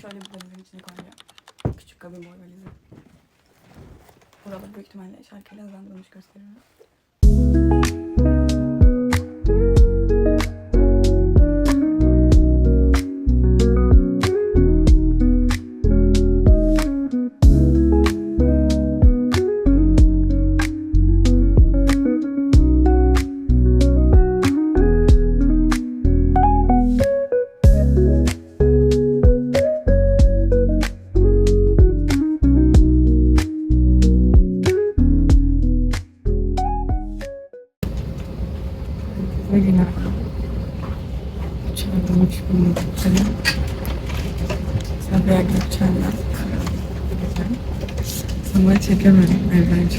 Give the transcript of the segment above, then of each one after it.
şöyle bir valizin içine koyuyor. Küçük kabin boy valizi. Burada büyük ihtimalle şarkıyla hızlandırılmış gösteriyorum. 我们，我们去。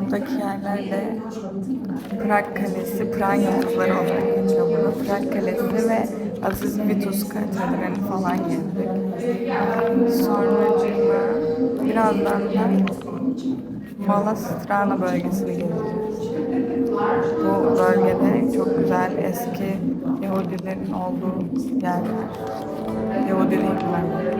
Kitaptaki yerlerde Prag Kalesi, Prag yıldızları olarak geçiyor burada. Prag Kalesi ve Aziz Vitus Katedrali falan gezdik. Sonra birazdan da Malastrana bölgesini gezeceğiz. Bu bölgede çok güzel eski Yahudilerin olduğu yerler. Yahudi renkler.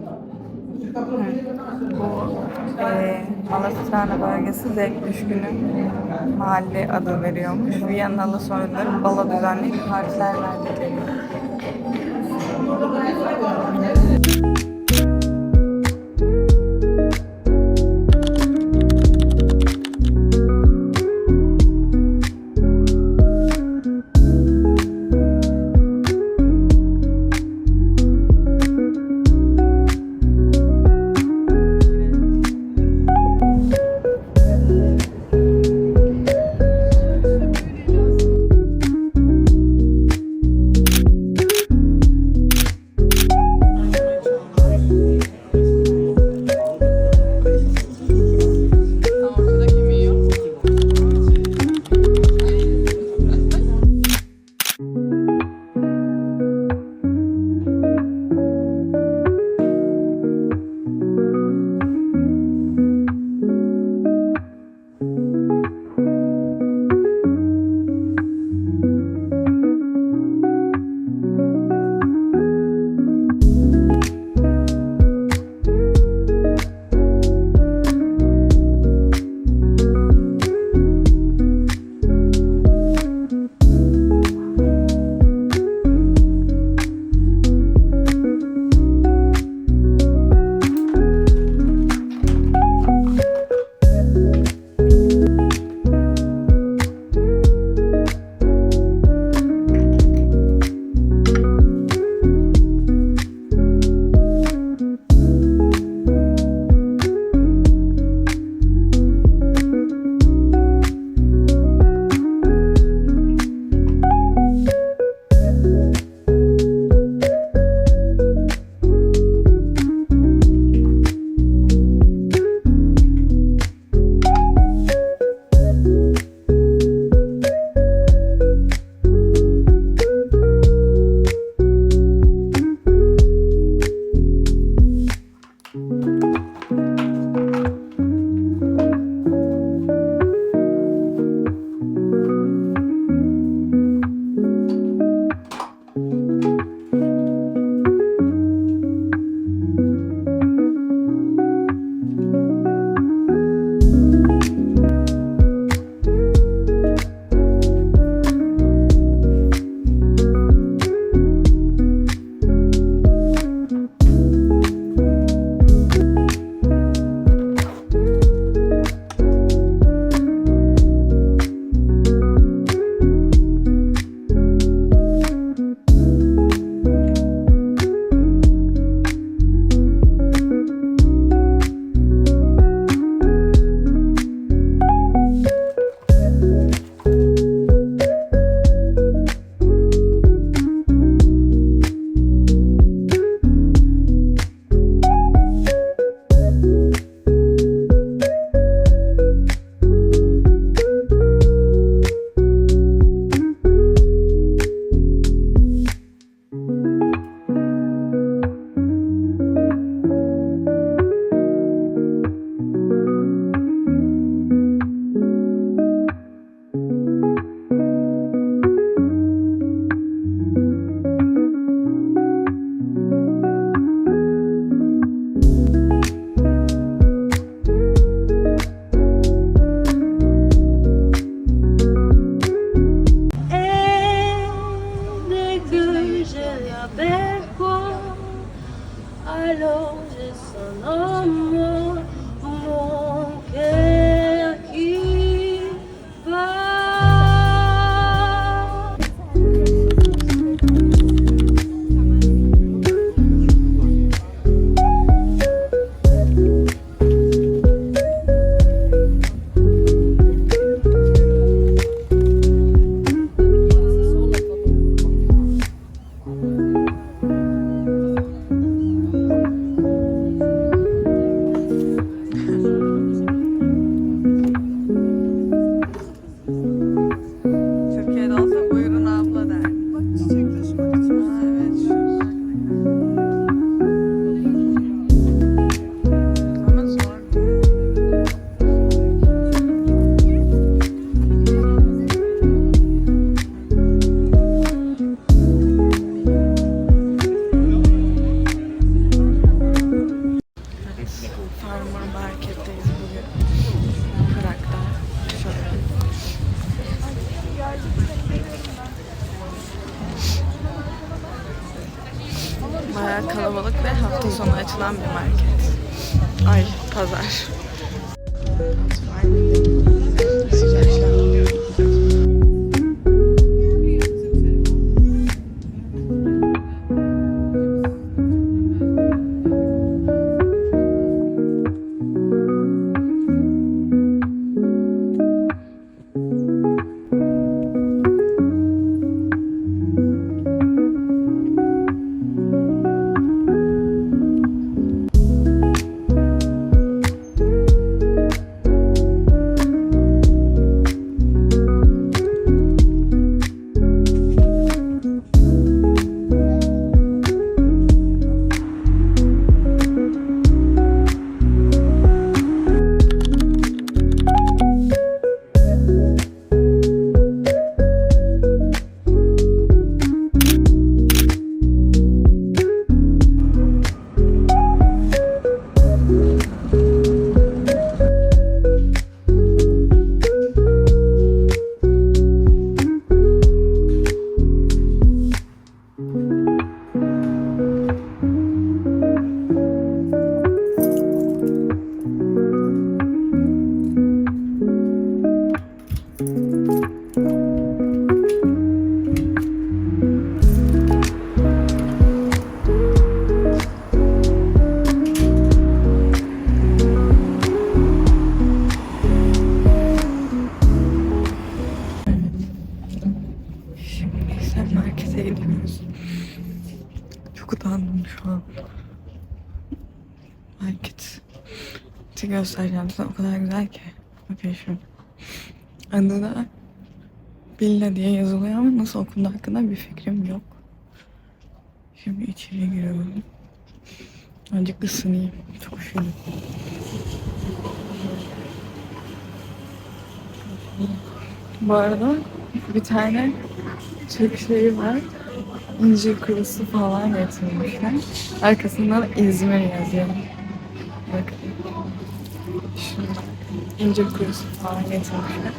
Bu e, Malastrana bölgesi zevk düşkünü mahalle adı veriyormuş. Viyanalı soyluların balo düzenleyip partiler allons, je sens l'amour, güzel ki. Bakın şu. Adı da Villa diye yazılıyor ama nasıl okunduğu hakkında bir fikrim yok. Şimdi içeri giriyorum. Azıcık ısınayım. Çok üşüdüm. Bu arada bir tane Türk şeyi var. İncir kurusu falan getirmişler. Arkasında da İzmir yazıyor. Bakın. Şurada incir kurusu falan getirmişler.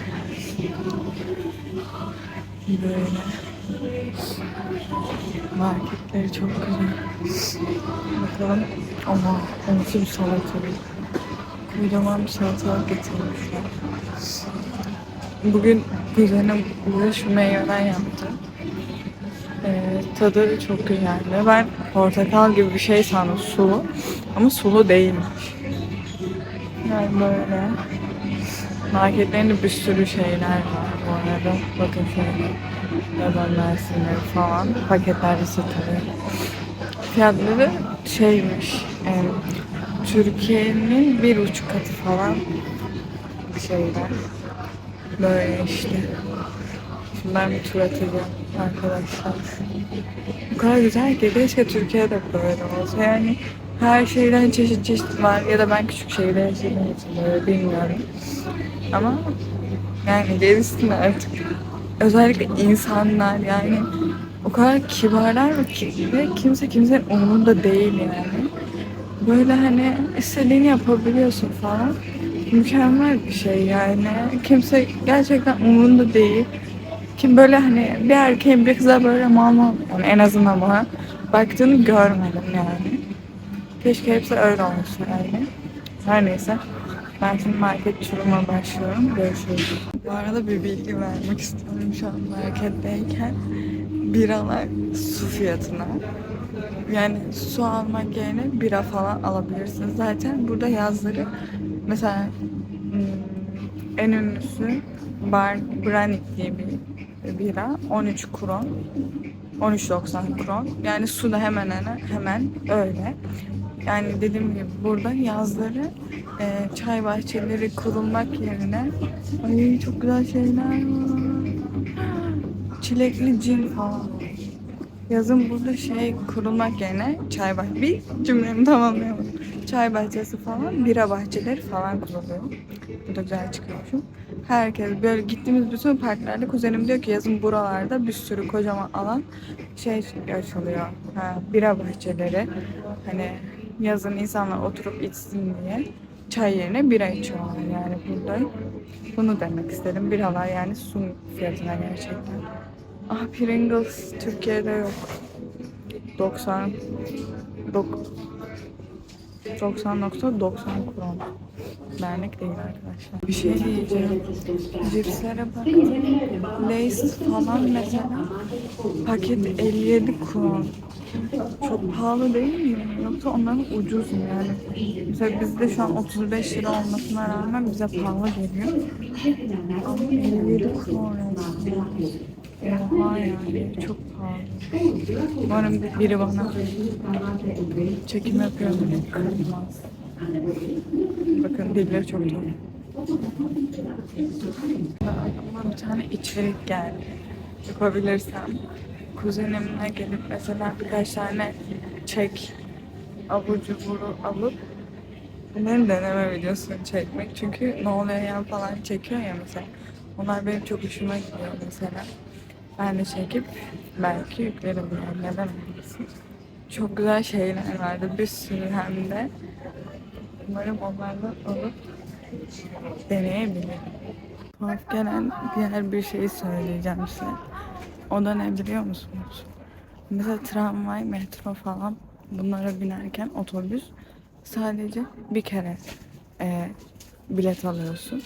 Böyle. Marketleri çok güzel. Bakalım. Ama nasıl bir salatalık. Kocaman bir salatalık getirmişler. Bugün kuzenim bize şu meyveden yaptı. Ee, tadı çok güzeldi. Ben portakal gibi bir şey sandım sulu. Ama sulu değilmiş. Yani böyle. Marketlerinde bir sürü şeyler var bu arada. Bakın şöyle. Yaban mersinleri falan. Paketlerde satılıyor. Fiyatları şeymiş. e, Türkiye'nin bir buçuk katı falan şeyler. Böyle işte. Şimdi ben bir tur atacağım arkadaşlar. Bu kadar güzel ki keşke Türkiye'de böyle olsa. Yani her şeyden çeşit çeşit var ya da ben küçük şehirde yaşadığım için böyle bilmiyorum. Ama yani gerisini artık özellikle insanlar yani o kadar kibarlar ki ve kimse kimsenin umurunda değil yani. Böyle hani istediğini yapabiliyorsun falan. Mükemmel bir şey yani. Kimse gerçekten umurunda değil. Kim böyle hani bir erkeğin bir kıza böyle mal mal yani en azından bana baktığını görmedim yani. Keşke hepsi öyle olsa yani. Her neyse. Ben şimdi market turuma başlıyorum. Görüşürüz. Bu arada bir bilgi vermek istiyorum şu an marketteyken. Biralar su fiyatına. Yani su almak yerine bira falan alabilirsiniz. Zaten burada yazları mesela hmm, en ünlüsü Bar Branik diye bir bira. 13 kron. 13.90 kron. Yani su da hemen hemen, hemen öyle. Yani dediğim gibi burada yazları e, çay bahçeleri kurulmak yerine ay çok güzel şeyler var. Çilekli cin falan. Yazın burada şey kurulmak yerine çay bahçesi, bir cümlemi tamamlayamadım. Çay bahçesi falan, bira bahçeleri falan kuruluyor. Bu da güzel çıkıyormuşum. Herkes böyle gittiğimiz bütün parklarda kuzenim diyor ki yazın buralarda bir sürü kocaman alan şey açılıyor. Ha, bira bahçeleri. Hani yazın insanlar oturup içsin diye çay yerine bira içiyorlar yani burada. Bunu demek istedim. Biralar yani su fiyatına gerçekten. Ah Pringles Türkiye'de yok. 90 dok- 90.90 kron. Dernek değil arkadaşlar. Bir şey diyeceğim. Cipslere bakın. Lays falan mesela paket 57 kron. Çok pahalı değil mi? Yoksa onların ucuz mu yani? Mesela bizde şu an 35 lira olmasına rağmen bize pahalı geliyor. Ama 57 kron resmen. Oha yani çok pahalı. Umarım biri bana çekim yapıyor. Bakın dilleri çok tuhaf. Aklıma bir tane içerik geldi. Yapabilirsem. Kuzenimle gelip mesela birkaç tane çek abur cuburu alıp bunların deneme videosunu çekmek. Çünkü ne oluyor falan çekiyor ya mesela. Onlar benim çok hoşuma gidiyor mesela. Ben de çekip belki yüklerim yani neden olmasın. Çok güzel şeyler vardı bir sürü hem de. Umarım onlardan alıp deneyebilirim. Tuhaf gelen diğer bir şeyi söyleyeceğim size. O da ne biliyor musunuz? Mesela tramvay, metro falan bunlara binerken otobüs sadece bir kere e, bilet alıyorsun.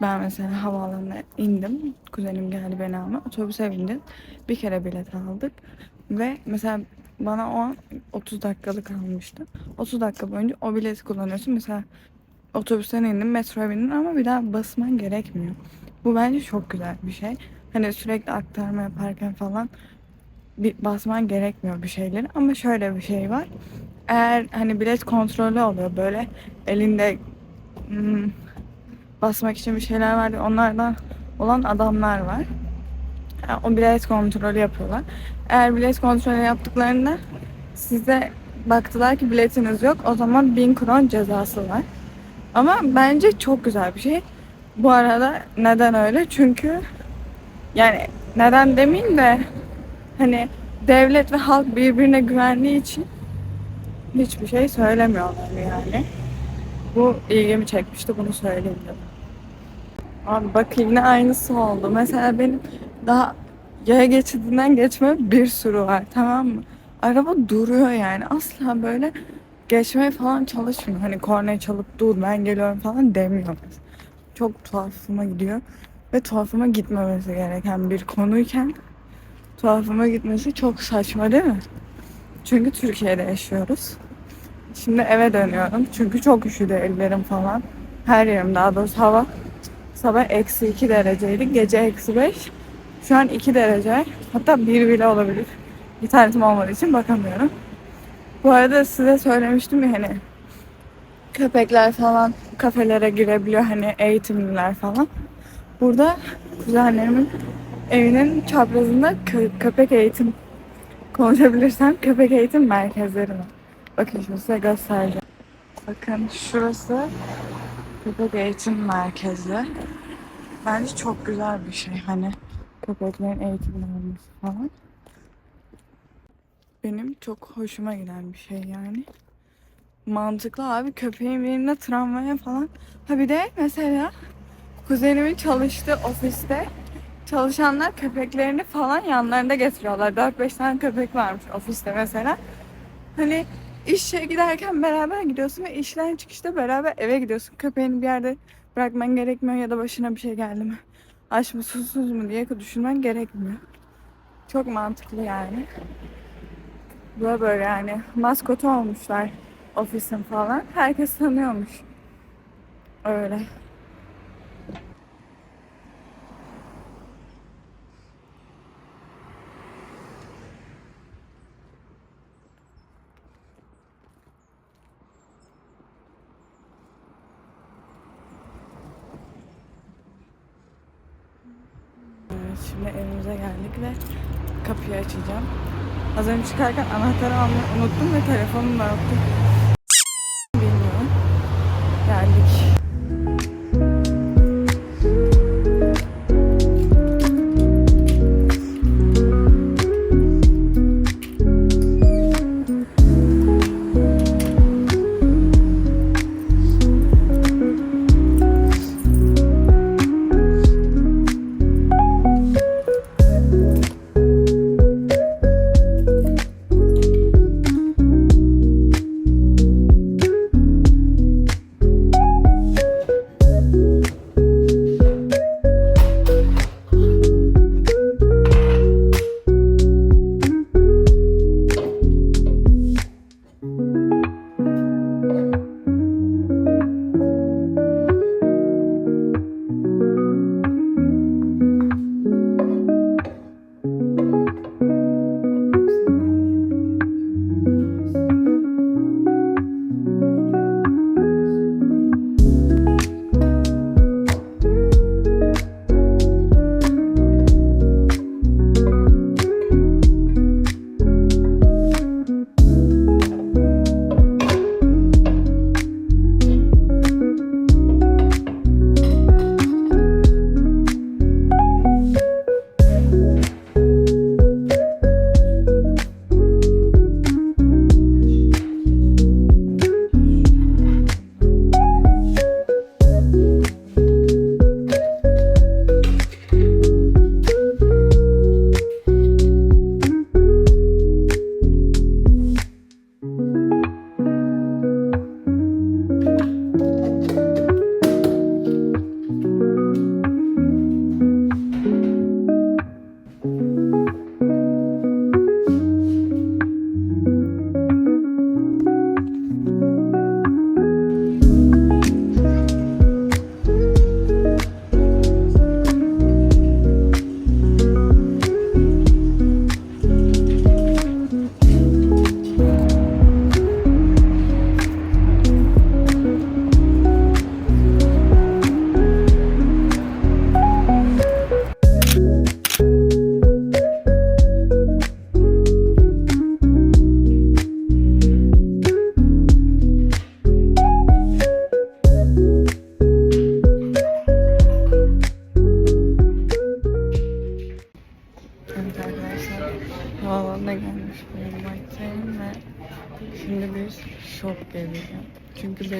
Ben mesela havaalanına indim. Kuzenim geldi beni alma. Otobüse bindim. Bir kere bilet aldık. Ve mesela bana o an 30 dakikalık almıştı. 30 dakika boyunca o bileti kullanıyorsun. Mesela otobüsten indin, metroya bindin ama bir daha basman gerekmiyor. Bu bence çok güzel bir şey. Hani sürekli aktarma yaparken falan bir basman gerekmiyor bir şeyleri. Ama şöyle bir şey var. Eğer hani bilet kontrolü oluyor böyle elinde hmm, basmak için bir şeyler var diye onlardan olan adamlar var. Yani o bilet kontrolü yapıyorlar. Eğer bilet kontrolü yaptıklarında size baktılar ki biletiniz yok o zaman 1000 kron cezası var. Ama bence çok güzel bir şey. Bu arada neden öyle? Çünkü yani neden demeyeyim de hani devlet ve halk birbirine güvendiği için hiçbir şey söylemiyorlar yani. Bu ilgimi çekmişti bunu söyleyeyim dedim. Abi bak yine aynısı oldu. Mesela benim daha yaya geçidinden geçme bir sürü var tamam mı? Araba duruyor yani asla böyle geçmeye falan çalışmıyor. Hani kornaya çalıp dur ben geliyorum falan demiyor. Çok tuhafıma gidiyor. Ve tuhafıma gitmemesi gereken bir konuyken tuhafıma gitmesi çok saçma değil mi? Çünkü Türkiye'de yaşıyoruz. Şimdi eve dönüyorum. Çünkü çok üşüdü ellerim falan. Her yerim daha doğrusu hava. Sabah eksi 2 dereceydi. Gece eksi 5. Şu an 2 derece. Hatta 1 bile olabilir. İnternetim olmadığı için bakamıyorum. Bu arada size söylemiştim ya hani köpekler falan kafelere girebiliyor hani eğitimliler falan. Burada kuzenlerimin evinin çaprazında kö- köpek eğitim konuşabilirsem köpek eğitim merkezleri var. Bakın şimdi size göstereceğim. Bakın şurası köpek eğitim merkezi. Bence çok güzel bir şey hani köpeklerin eğitimli olması falan. Benim çok hoşuma giden bir şey yani. Mantıklı abi köpeğin birine tramvaya falan. Ha bir de mesela kuzenimin çalıştığı ofiste çalışanlar köpeklerini falan yanlarında getiriyorlar. 4-5 tane köpek varmış ofiste mesela. Hani işe giderken beraber gidiyorsun ve işten çıkışta beraber eve gidiyorsun. Köpeğini bir yerde bırakman gerekmiyor ya da başına bir şey geldi mi? Aç mı susuz mu diye düşünmen gerekmiyor. Çok mantıklı yani. Böyle böyle yani maskotu olmuşlar ofisin falan. Herkes tanıyormuş. Öyle. Evet, şimdi evimize geldik ve kapıyı açacağım. Az önce çıkarken anahtarı almayı unuttum ve telefonum da yoktu.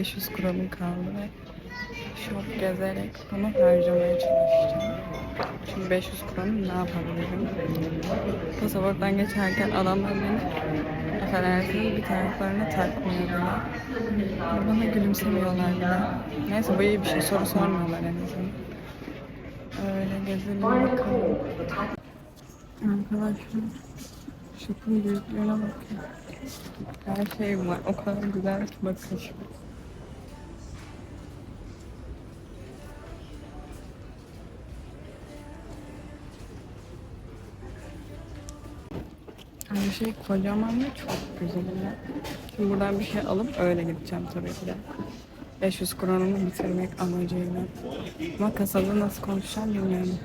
500 kronum kaldı ve shop gezerek bunu harcamaya çalışacağım. Şimdi 500 kronum ne yapabilirim? Pasaporttan geçerken adamlar beni affedersiniz bir taraflarına takmıyor bile. Bana gülümsemiyorlar bile. Neyse bu iyi bir şey soru sormuyorlar en azından. Öyle gezelim bakalım. Arkadaşlar şokun büyüklüğüne bakın. Her şey var. O kadar güzel ki bakın şey kocaman ve çok güzel. Şimdi buradan bir şey alıp öyle gideceğim tabii ki de. 500 kronumu bitirmek amacıyla. Ama kasada nasıl konuşacağım bilmiyorum.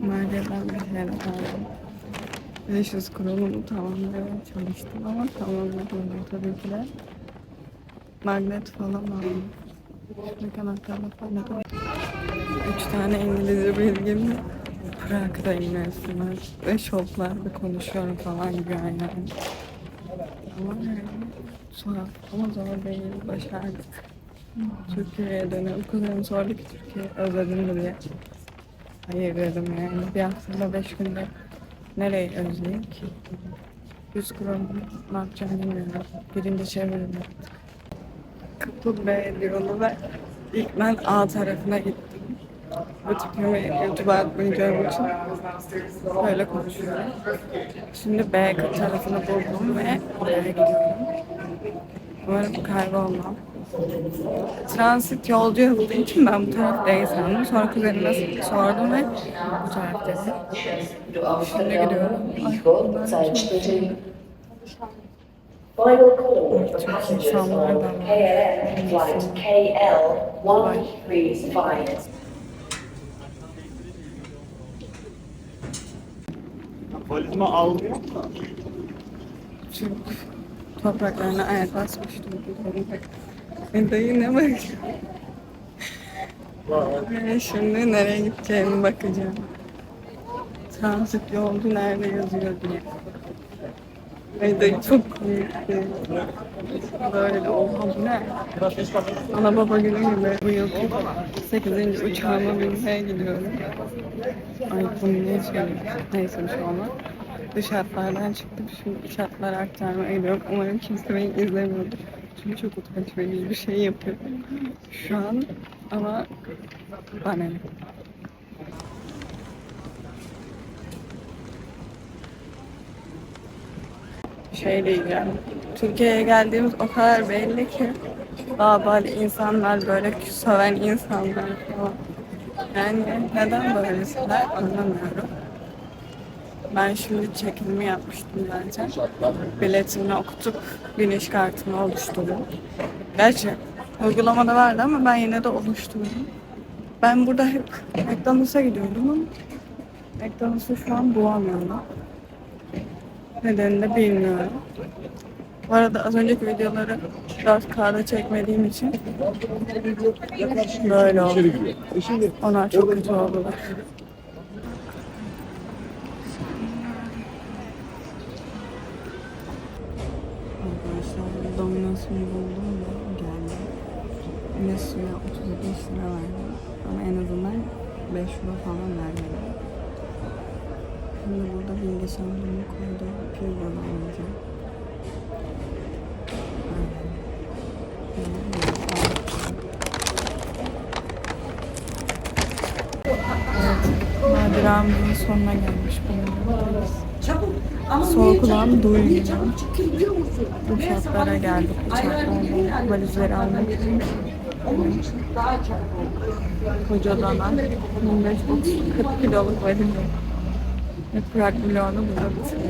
Merkezden bir şeyler aldım. 500 kronumu tamamlamaya çalıştım ama tamamlamadım tabii ki de. Magnet falan aldım. Şuradaki anahtarla falan da Üç tane İngilizce bilgimle Prag'dayım resmen. Ve shoplarda konuşuyorum falan gibi yani. Ama yani tuhaf ama zor değil. Başardık. Türkiye'ye dönüyorum. Kuzenim sordu ki Türkiye özledin mi diye. Hayır dedim yani. Bir haftada beş günde nereye özleyeyim ki? Yüz kurum ne yapacağım bilmiyorum. Birinci çeviririm. Kapı B yolu ve ilk ben A tarafına gittim. Bu tipimi YouTube'a atmayacağım için böyle konuşuyorum. Şimdi B tarafını buldum ve oraya gidiyorum. Umarım kaybolmam. Transit yolcu yazıldığı için ben bu taraf değil sandım. Sonra kuzenime sordum ve bu taraf dedi. Şimdi gidiyorum. Ay. Final call var. KLM flight KL 135. Valizimi almıyor mu? Türk topraklarına ayak basmıştım. E dayı ne bakıyor? Ben şimdi nereye gideceğimi bakacağım. Transit yolcu nerede yazıyor diye. Ay dayı çok. Böyle oha ne? Ana baba günü gibi bu yıl 8. uçağıma binmeye gidiyorum. Ay bunu niye söylüyorum? Neyse bir şey olmaz. Dış hatlardan çıktım. Şimdi iç hatlara aktarmaya gidiyorum. Umarım kimse beni izlemiyordur. Çünkü çok utanç verici bir şey yapıyorum. Şu an ama bana ne? Şey diyeceğim. Türkiye'ye geldiğimiz o kadar belli ki böyle insanlar böyle söven insanlar falan. Yani neden böylesinler anlamıyorum. Ben şimdi çekilimi yapmıştım zaten. Biletimi okutup biniş kartımı oluşturdum. Gerçi uygulamada vardı ama ben yine de oluşturdum. Ben burada hep McDonald's'a gidiyordum ama McDonald's'ı şu an bulamıyorum. Nedenini de bilmiyorum. Bu arada az önceki videoları 4K'da çekmediğim için böyle oldu. Onlar çok kötü oldular. Arkadaşlar buldum ve geldim. Yine suya 35 lira verdim. Ama en azından 5 euro falan vermedim. Şimdi burada bilgi sandığımı alacağım. Evet, maceramızın sonuna gelmiş bulunuyoruz. Soğuk olan duymuyor. Bu şartlara geldik. Uçaklarla valizleri almak için. Koca dana 25-30-40 kiloluk valiz. Ve Prag vlogunu burada bitiriyorum.